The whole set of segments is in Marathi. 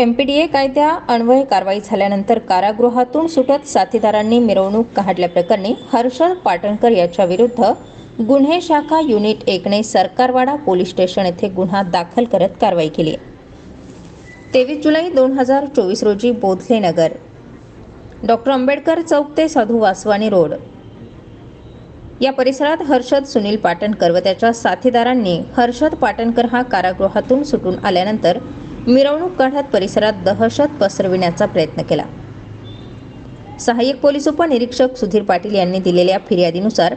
एमपीडीए कायद्या अन्वये कारवाई झाल्यानंतर कारागृहातून सुटत साथीदारांनी मिरवणूक काढल्याप्रकरणी हर्षद पाटणकर याच्या विरुद्ध गुन्हे शाखा युनिट एकने सरकारवाडा पोलीस स्टेशन येथे गुन्हा दाखल करत कारवाई केली तेवीस जुलै दोन हजार चोवीस रोजी बोधले नगर. डॉक्टर आंबेडकर चौक ते साधू वासवानी रोड. या परिसरात हर्षद सुनील पाटणकर व त्याच्या साथीदारांनी हर्षद पाटणकर हा कारागृहातून सुटून आल्यानंतर मिरवणूक काढत परिसरात दहशत पसरविण्याचा प्रयत्न केला. सहाय्यक पोलीस उपनिरीक्षक सुधीर पाटील यांनी दिलेल्या फिर्यादीनुसार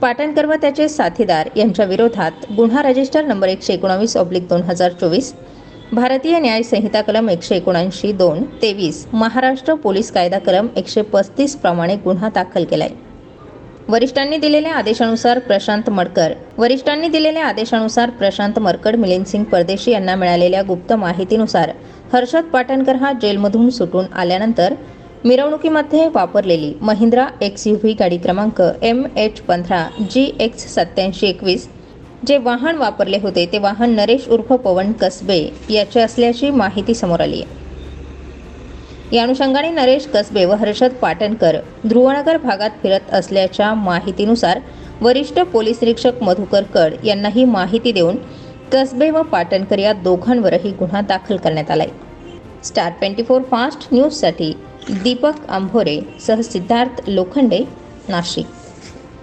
पाटणकर व त्याचे साथीदार यांच्या विरोधात गुन्हा रजिस्टर नंबर एकशे एकोणावीस ऑब्लिक दोन हजार चोवीस भारतीय न्याय संहिता कलम एकशे एकोणऐंशी दोन तेवीस महाराष्ट्र पोलीस कायदा कलम एकशे पस्तीस प्रमाणे गुन्हा दाखल केलाय. वरिष्ठांनी दिलेल्या आदेशानुसार प्रशांत मडकर वरिष्ठांनी दिलेल्या आदेशानुसार प्रशांत मरकड मिलिंदसिंग परदेशी यांना मिळालेल्या गुप्त माहितीनुसार हर्षद पाटणकर हा जेलमधून सुटून आल्यानंतर मिरवणुकीमध्ये वापरलेली महिंद्रा एक्स यू व्ही गाडी क्रमांक एम एच पंधरा जी एक्स सत्याऐंशी एकवीस जे वाहन वापरले होते ते वाहन नरेश उर्फ पवन कसबे याचे असल्याची माहिती समोर आली. आहे या अनुषंगाने नरेश कसबे व हर्षद पाटणकर ध्रुवनगर भागात फिरत असल्याच्या माहितीनुसार वरिष्ठ पोलीस निरीक्षक मधुकर कड यांना ही माहिती देऊन कसबे व पाटणकर या दोघांवरही गुन्हा दाखल करण्यात आलाय. स्टार ट्वेंटी फोर फास्ट न्यूजसाठी दीपक आंभोरे सह सिद्धार्थ लोखंडे नाशिक.